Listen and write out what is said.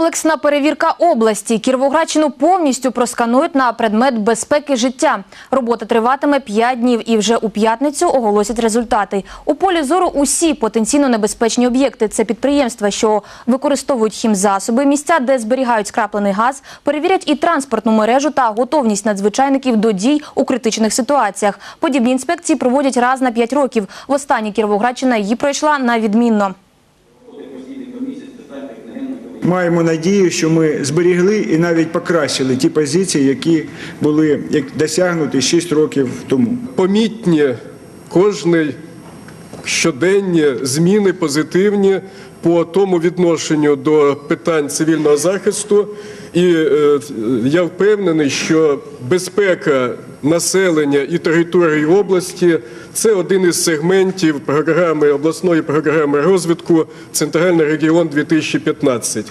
Комплексна перевірка області. Кіровоградщину повністю просканують на предмет безпеки життя. Робота триватиме 5 днів і вже у п'ятницю оголосять результати. У полі зору усі потенційно небезпечні об'єкти. Це підприємства, що використовують хімзасоби, місця, де зберігають скраплений газ, перевірять і транспортну мережу та готовність надзвичайників до дій у критичних ситуаціях. Подібні інспекції проводять раз на 5 років. Востаннє Кіровоградщина її пройшла на відмінно. Маємо надію, що ми зберігли і навіть покращили ті позиції, які були як досягнуті 6 років тому. помітні кожний щоденні зміни позитивні по тому відношенню до питань цивільного захисту. І е, я впевнений, що безпека населення і території області це один із сегментів програми обласної програми розвитку Центральний регіон 2015.